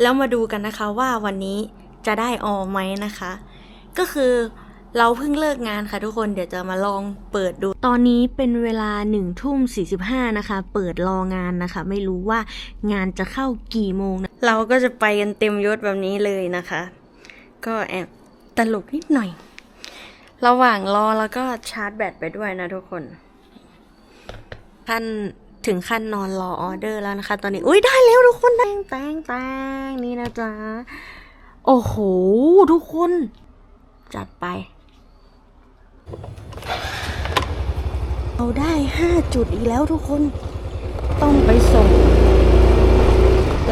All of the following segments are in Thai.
แล้วมาดูกันนะคะว่าวันนี้จะได้ออไหมนะคะ ก็คือเราเพิ่งเลิกงานค่ะทุกคนเดี๋ยวจะมาลองเปิดดู ตอนนี้เป็นเวลา1นึ่ทุ่ม45นะคะ เปิดรองานนะคะ ไม่รู้ว่างานจะเข้ากี่โมงนะเราก็จะไปกันเต็มยศแบบนี้เลยนะคะ ก็แอบตลกนิดหน่อย ระหว่างรอแล้วก็ชาร์จแบตไปด้วยนะทุกคนขั้น ถึงขั้นนอนรอออเดอร์แล้วนะคะ ตอนนี้ อุ้ยได้แล้วทุกคนแตงแตงแตงนี่นะจ๊ะ โอ้โห ทุกคน จัดไป เราได้ห้าจุดอีกแล้วทุกคน ต้องไปส่ง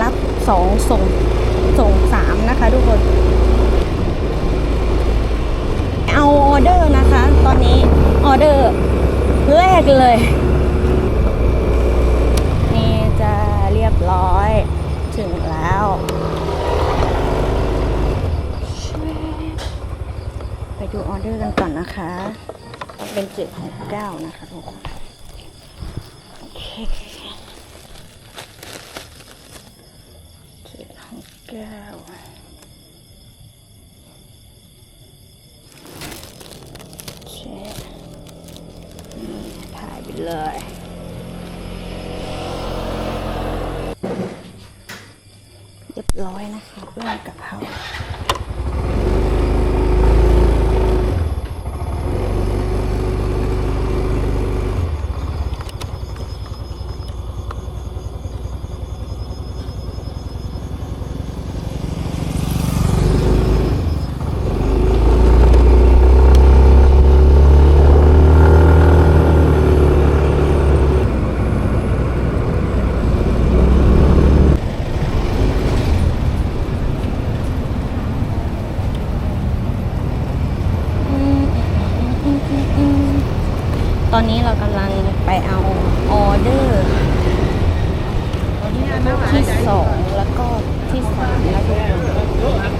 รับสองส่ง ส่งสามนะคะทุกคน เอาออเดอร์นะคะ ตอนนี้ออเดอร์แรกเลย นี่จะเร้อย ถึงแล้ว ไปดูออเดอร์กันก่อนนะคะ เป็นเจ็ดหกเก้านะคะทุกคนโอเคเจ็ดหกเก้าโอเคนี่ถ่ายไปเลย เรียบร้อยนะคะเรื่องกะเพรา ตอนนี้เรากำลังไปเอาออเดอร์ที่สองแล้วก็ที่สามแล้วทุกคน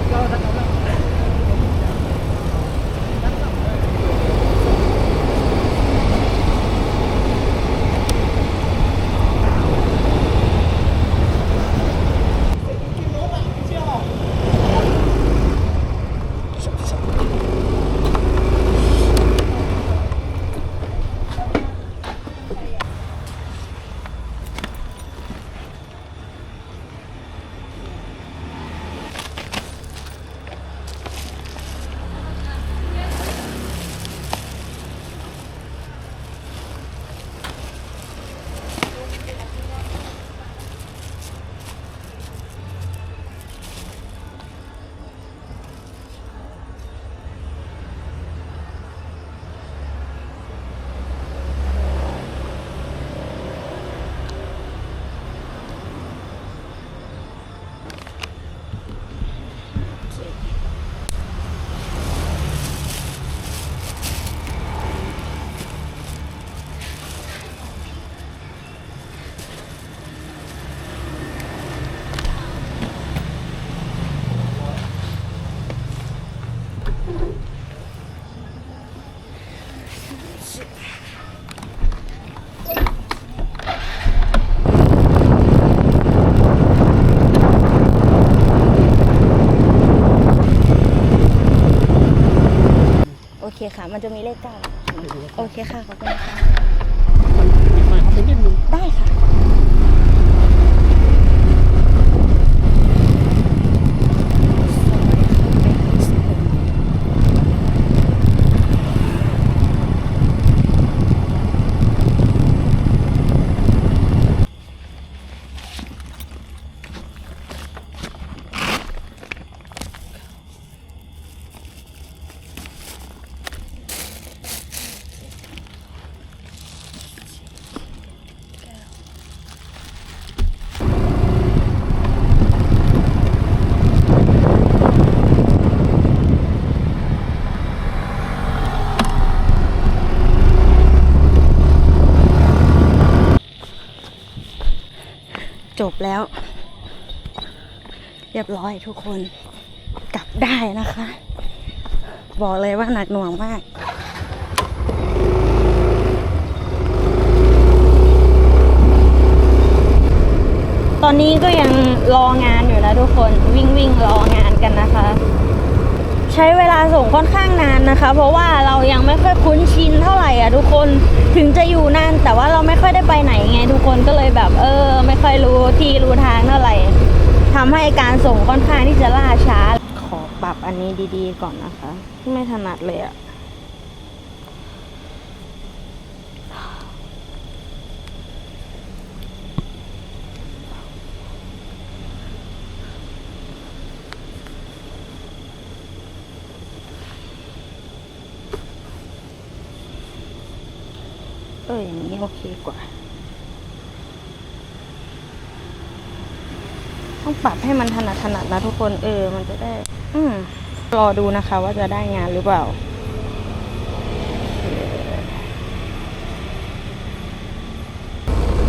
โอเค่ะ มันจะมีเลขเก้าโอเคค่ะ ขอบคุณค่ะ เอาไปนิดนึง ได้ค่ะ จบแล้ว เรียบร้อยทุกคนกลับได้นะคะ บอกเลยว่าหนักหน่วงมากตอนนี้ก็ยังรองานอยู่นะทุกคนวิ่งวิ่งรองานกันนะคะ ใช้เวลาส่งค่อนข้างนานนะคะ เพราะว่าเรายังไม่ค่อยคุ้นชินเท่าไหร่อะทุกคนถึงจะอยู่นานแต่ว่าเราไม่ค่อยได้ไปไหนไงทุกคนก็เลยแบบ เออ ไม่ค่อยรู้ที่รู้ทางเท่าไหร่ทำให้การส่งค่อนข้างที่จะล่าช้า ขอปรับอันนี้ดีๆก่อนนะคะ ไม่ถนัดเลยอะ เอออย่างนี้โอเคกว่า ต้องปรับให้มันถนัดถนัดนะทุกคนเออ มันจะได้ อืมรอดูนะคะ ว่าจะได้งานหรือเปล่า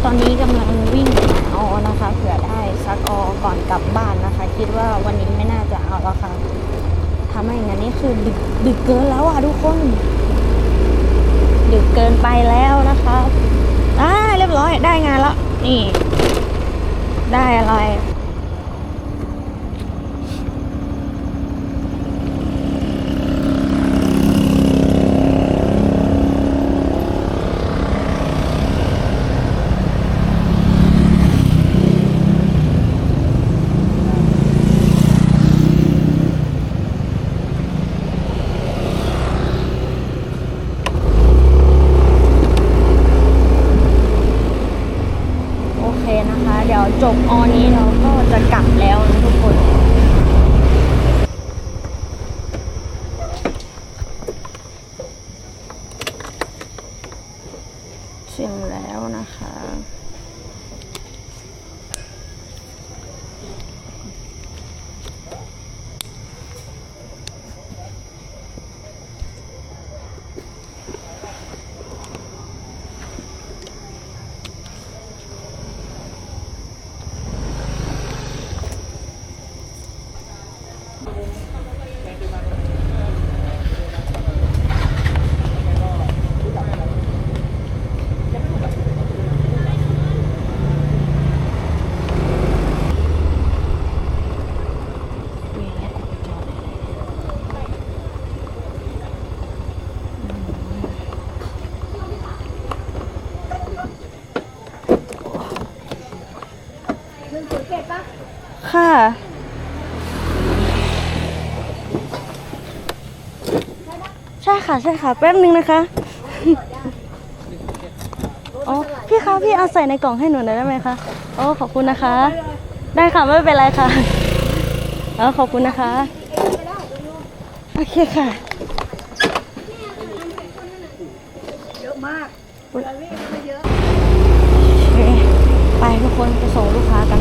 ตอนนี้กำลังวิ่งหาออนะคะ เผื่อได้ซักออก่อนกลับบ้านนะคะ คิดว่าวันนี้ไม่น่าจะเอาแล้วค่ะทำไมงั้นนี่คือดึกดึกเกินแล้วอะทุกคน ดึกเกินไปแล้วนะคะอ่าเรียบร้อยได้งานแล้ว นี่ ได้อะไร โอเค นะคะ เดี๋ยวจบออนี้เราก็จะกลับแล้วนะทุกคน ถึงแล้วนะคะ ค่ะ ใช่ ค่ะใช่ค่ะ แป๊บนึงนะคะ อ๋อ พี่คะพี่เอาใส่ในกล่องให้หนูหน่อยได้ไหมคะโอ้ขอบคุณนะคะ ได้ค่ะไม่เป็นไรค่ะเออขอบคุณนะคะ โอเคค่ะ เยอะมากเยอะโอเคไปทุกคนไปส่งลูกค้ากัน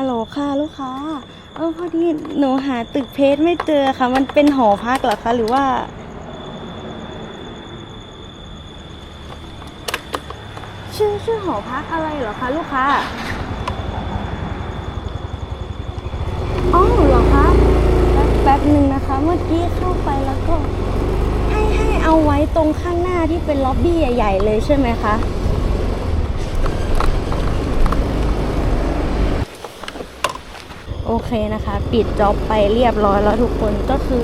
ฮัลโหลค่ะลูกค้า เออพอดีหนูหาตึกเพชรไม่เจอค่ะ มันเป็นหอพักเหรอคะ หรือว่า ชื่อชื่อหอพักอะไรเหรอคะ ลูกค้า อ๋อเหรอคะแป๊บแป๊บหนึ่งนะคะ เมื่อกี้เข้าไปแล้วก็ ให้ให้เอาไว้ตรงข้างหน้าที่เป็นล็อบบี้ใหญ่ ๆ เลยใช่ไหมคะ โอเคนะคะ ปิดจ็อบไปเรียบร้อยแล้วทุกคนก็คือ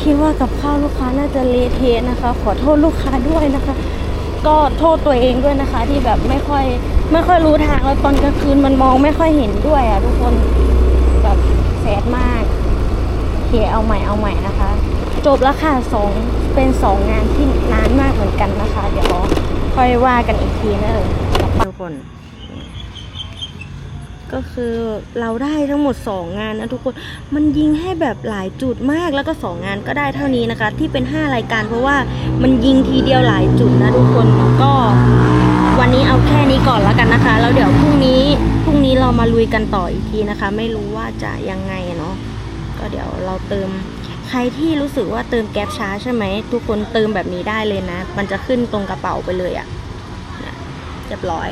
คิดว่ากับข้าวลูกค้าน่าจะเละเทะนะคะ ขอโทษลูกค้าด้วยนะคะ ก็โทษตัวเองด้วยนะคะ ที่แบบไม่ค่อยไม่ค่อยรู้ทางแล้วตอนกลางคืนมันมองไม่ค่อยเห็นด้วยอะทุกคนแบบแสดมากโอเคเอาใหม่เอาใหม่นะคะ จบแล้วค่ะสองเป็นสองงานที่นานมากเหมือนกันนะคะ เดี๋ยวค่อยว่ากันอีกทีนะเออทุกคน ก็คือเราได้ทั้งหมด 2 งานนะทุกคนมันยิงให้แบบหลายจุดมากแล้วก็ 2 งานก็ได้เท่านี้นะคะ ที่เป็น 5 รายการ เพราะว่ามันยิงทีเดียวหลายจุดนะทุกคนก็วันนี้เอาแค่นี้ก่อนแล้วกันนะคะแล้วเดี๋ยวพรุ่งนี้พรุ่งนี้เรามาลุยกันต่ออีกทีนะคะ ไม่รู้ว่าจะยังไงเนาะก็เดี๋ยวเราเติมใครที่รู้สึกว่าเติมแก๊ปช้าใช่ไหมทุกคนเติมแบบนี้ได้เลยนะ มันจะขึ้นตรงกระเป๋าไปเลยอะ่ะเนี่ยเรียบร้อย